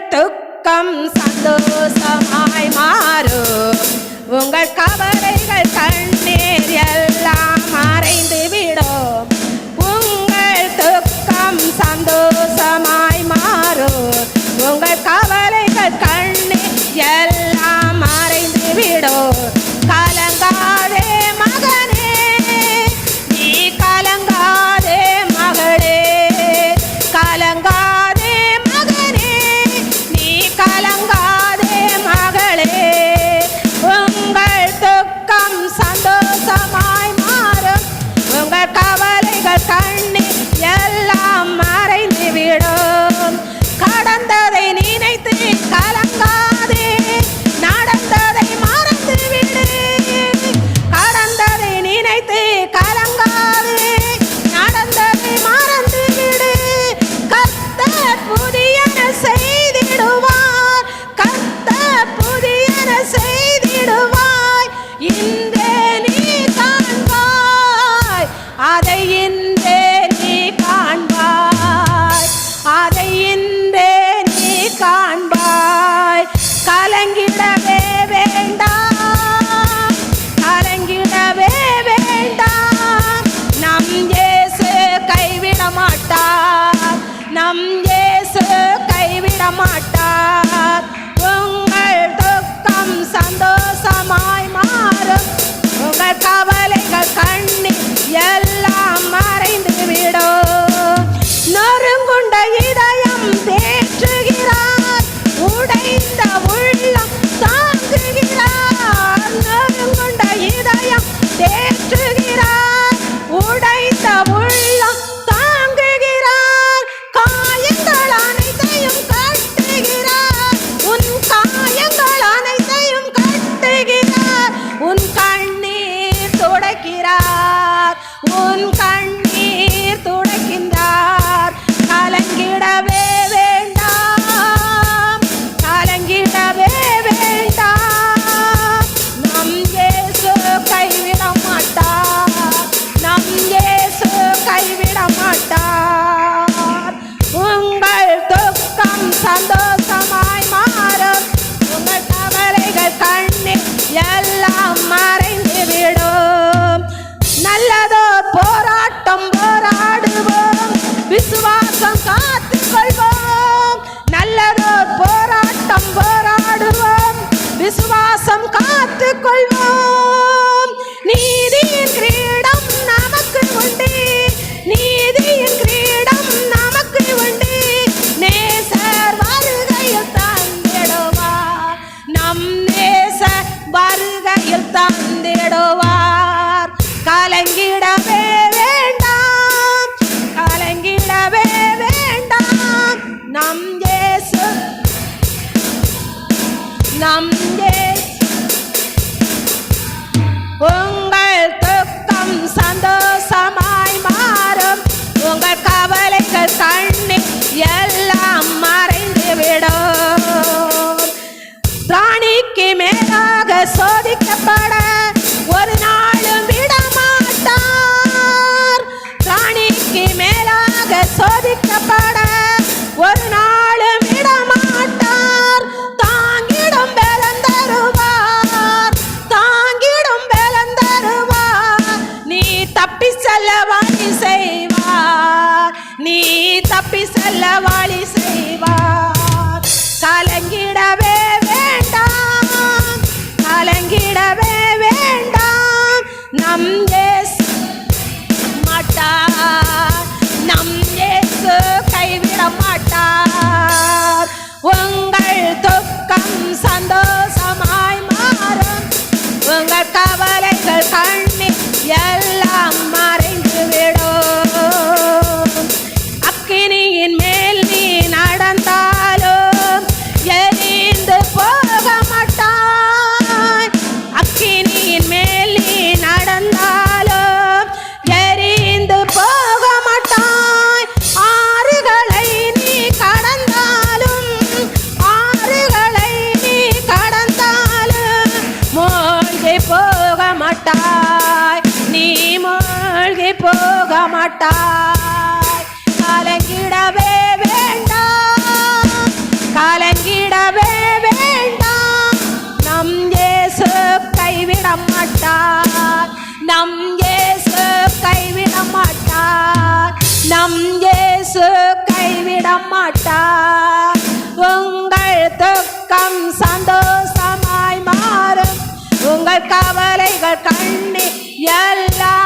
துக்கம் சந்தோஷமாய் மாறும். உங்கள் கவர் turning கலங்கிடவே வேண்டாம். கலங்கிடவே வேண்டாம். நம் ஏசு கைவிட மாட்டார் நம் ஏசு கைவிட மாட்டார் உங்கள் துக்கம் சந்தோஷமாய் மாறும். உங்கள் கவலைகள் கண்ணில் எல்லாம் மறைந்துவிடும். நல்லதோ விசுவாசம் காத்து கொள்வோம். நல்லதோர் போராட்டம் போராடுவோம். விசுவாசம் காத்து கொள்வோம். நீதியின் கிரீடம் நமக்கு உண்டு. நீதியின் கிரீடம் நமக்கு உண்டு. நேசர் வருகையில் தந்திடுவா. நம் நேச வருகையில் தந்திடுவார். கலங்கிட செல்லவாழி செய்வார். நீ தப்பி செல்லவாழி செய்வார். கலங்கிடவே வேண்டாம். கலங்கிடவே வேண்டாம். நம் பட்டாய் கலங்கிடவே வேண்டாம். கலங்கிடவே வேண்டாம். நம் இயேசு கைவிட மாட்டார் நம் இயேசு கைவிட மாட்டார் நம் இயேசு கைவிட மாட்டார் உங்கள் துக்கம் சந்தோஷமாய் மாறும். உங்கள் கவலைகள் கண்ணி எல்லாம்